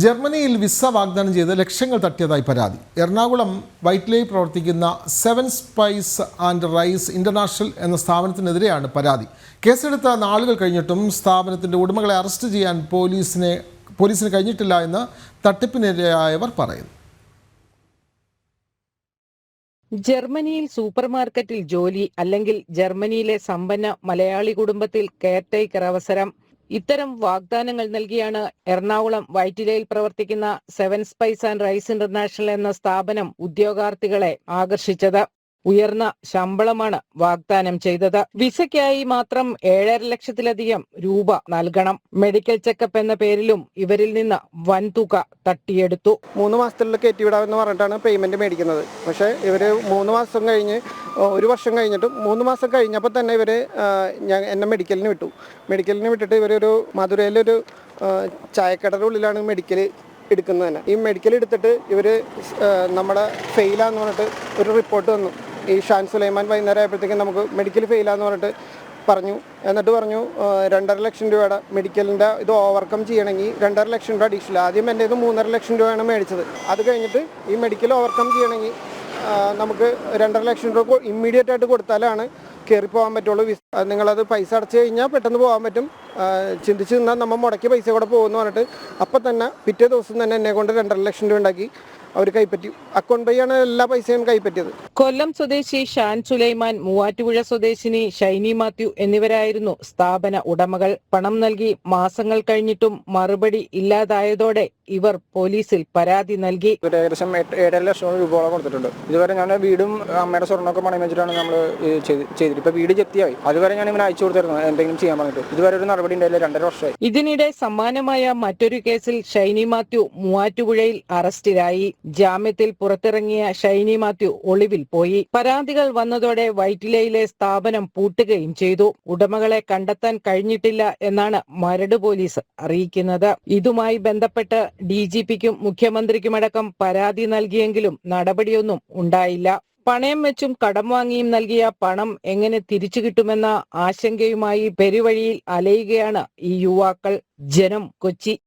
ജർമ്മനിയിൽ വിസ വാഗ്ദാനം ചെയ്ത് ലക്ഷങ്ങൾ തട്ടിയതായി പരാതി. എറണാകുളം വൈറ്റ്ലയിൽ പ്രവർത്തിക്കുന്ന seven spice and rice international എന്ന സ്ഥാപനത്തിനെതിരെയാണ് പരാതി. കേസെടുത്ത നാളുകൾ കഴിഞ്ഞിട്ടും സ്ഥാപനത്തിന്റെ ഉടമകളെ അറസ്റ്റ് ചെയ്യാൻ പോലീസിനെ പോലീസിന് കഴിഞ്ഞിട്ടില്ല എന്ന് തട്ടിപ്പിനിരയായവർ പറയുന്നു. ജർമ്മനിയിൽ സൂപ്പർമാർക്കറ്റിൽ ജോലി അല്ലെങ്കിൽ ജർമ്മനിയിലെ സമ്പന്ന മലയാളി കുടുംബത്തിൽ കെയർടേക്കർ അവസരം ഇത്തരം വാഗ്ദാനങ്ങൾ നൽകിയാണ് എറണാകുളം വൈറ്റിലയിൽ പ്രവർത്തിക്കുന്ന seven spice and rice international എന്ന സ്ഥാപനം ഉദ്യോഗാർത്ഥികളെ ആകർഷിച്ചത്. ഉയർന്ന ശമ്പളമാണ് വാഗ്ദാനം ചെയ്തത്. വിസയ്ക്കായി മാത്രം ഏഴര ലക്ഷത്തിലധികം രൂപ നൽകണം. മെഡിക്കൽ ചെക്കപ്പ് എന്ന പേരിലും ഇവരിൽ നിന്ന് വൻതുക തട്ടിയെടുത്തു. മൂന്ന് മാസത്തിലുള്ള കയറ്റിവിടാമെന്ന് പറഞ്ഞിട്ടാണ് പേയ്മെന്റ് മേടിക്കുന്നത്. പക്ഷേ ഇവർ മൂന്ന് മാസം കഴിഞ്ഞ് ഒരു വർഷം കഴിഞ്ഞിട്ടും മൂന്ന് മാസം കഴിഞ്ഞപ്പോൾ തന്നെ ഇവർ എന്നെ മെഡിക്കലിന് വിട്ടു. മെഡിക്കലിന് വിട്ടിട്ട് ഇവരൊരു മധുരയിലൊരു ചായക്കടയുടെ ഉള്ളിലാണ് മെഡിക്കൽ എടുക്കുന്നത് തന്നെ. ഈ മെഡിക്കൽ എടുത്തിട്ട് ഇവർ നമ്മുടെ ഫെയിലാന്ന് പറഞ്ഞിട്ട് ഒരു റിപ്പോർട്ട് വന്നു. ഈ ഷാൻ സുലൈമാൻ വൈകുന്നേരം ആയപ്പോഴത്തേക്കും നമുക്ക് മെഡിക്കൽ ഫെയിലാന്ന് പറഞ്ഞിട്ട് പറഞ്ഞു. എന്നിട്ട് പറഞ്ഞു രണ്ടര ലക്ഷം രൂപയുടെ മെഡിക്കലിന്റെ ഇത് ഓവർകം ചെയ്യണമെങ്കിൽ രണ്ടര ലക്ഷം രൂപ അഡീഷണൽ ആദ്യം എന്റെ ഇത് മൂന്നര ലക്ഷം രൂപയാണ് മേടിച്ചത്. അത് കഴിഞ്ഞിട്ട് ഈ മെഡിക്കൽ ഓവർകം ചെയ്യണമെങ്കിൽ നമുക്ക് രണ്ടര ലക്ഷം രൂപ ഇമ്മീഡിയറ്റ് ആയിട്ട് കൊടുത്താലാണ് കയറി പോകാൻ പറ്റുള്ളൂ. നിങ്ങളത് പൈസ അടച്ചു കഴിഞ്ഞാൽ പെട്ടെന്ന് പോകാൻ പറ്റും. ചിന്തിച്ച് നിന്നാൽ നമ്മൾ മുടക്കിയ പൈസ കൂടെ പോകുമെന്ന് പറഞ്ഞിട്ട് അപ്പം തന്നെ പിറ്റേ ദിവസം തന്നെ എന്നെ കൊണ്ട് രണ്ടര ലക്ഷം രൂപ ഉണ്ടാക്കി. അവർ കൈപ്പറ്റി. അക്കൗണ്ട് വഴിയാണ് എല്ലാ പൈസയും കൈപ്പറ്റിയത്. കൊല്ലം സ്വദേശി ഷാൻ സുലൈമാൻ മൂവാറ്റുപുഴ സ്വദേശിനി ഷൈനി മാത്യു എന്നിവരായിരുന്നു സ്ഥാപന ഉടമകൾ. പണം നൽകി മാസങ്ങൾ കഴിഞ്ഞിട്ടും മറുപടി ഇല്ലാതായതോടെ ഇവർ പോലീസിൽ പരാതി നൽകി. ഒരു ഏകദേശം ഏഴര ലക്ഷം രൂപയോളം കൊടുത്തിട്ടുണ്ട്. ഇതുവരെ ഞാൻ വീടും അമ്മയുടെ സ്വർണമൊക്കെ പണയം വെച്ചിട്ടാണ് നമ്മൾ ചെയ്തിട്ട് ഇപ്പൊ വീട് ജപ്തിയായി അതുവരെ ഞാൻ ഇവനെ അയച്ചു കൊടുത്തിരുന്നു. എന്തെങ്കിലും ചെയ്യാൻ പറഞ്ഞിട്ട്. ഇതുവരെ ഒരു നടപടി ഉണ്ടായില്ല. രണ്ടര വർഷമായി. ഇതിനിടെ സമാനമായ മറ്റൊരു കേസിൽ ഷൈനി മാത്യു മൂവാറ്റുപുഴയിൽ അറസ്റ്റിലായി. ജാമ്യത്തിൽ പുറത്തിറങ്ങിയ ഷൈനി മാത്യു ഒളിവിൽ പോയി. പരാതികൾ വന്നതോടെ വൈറ്റിലയിലെ സ്ഥാപനം പൂട്ടുകയും ചെയ്തു. ഉടമകളെ കണ്ടെത്താൻ കഴിഞ്ഞിട്ടില്ല എന്നാണ് മരട് പോലീസ് അറിയിക്കുന്നത്. ഇതുമായി ബന്ധപ്പെട്ട് ഡി ജി പിക്കും മുഖ്യമന്ത്രിക്കുമടക്കം പരാതി നൽകിയെങ്കിലും നടപടിയൊന്നും ഉണ്ടായില്ല. പണയം വെച്ചും കടം വാങ്ങിയും നൽകിയ പണം എങ്ങനെ തിരിച്ചു കിട്ടുമെന്ന ആശങ്കയുമായി പെരുവഴിയിൽ അലയുകയാണ് ഈ യുവാക്കൾ. ജനം കൊച്ചി.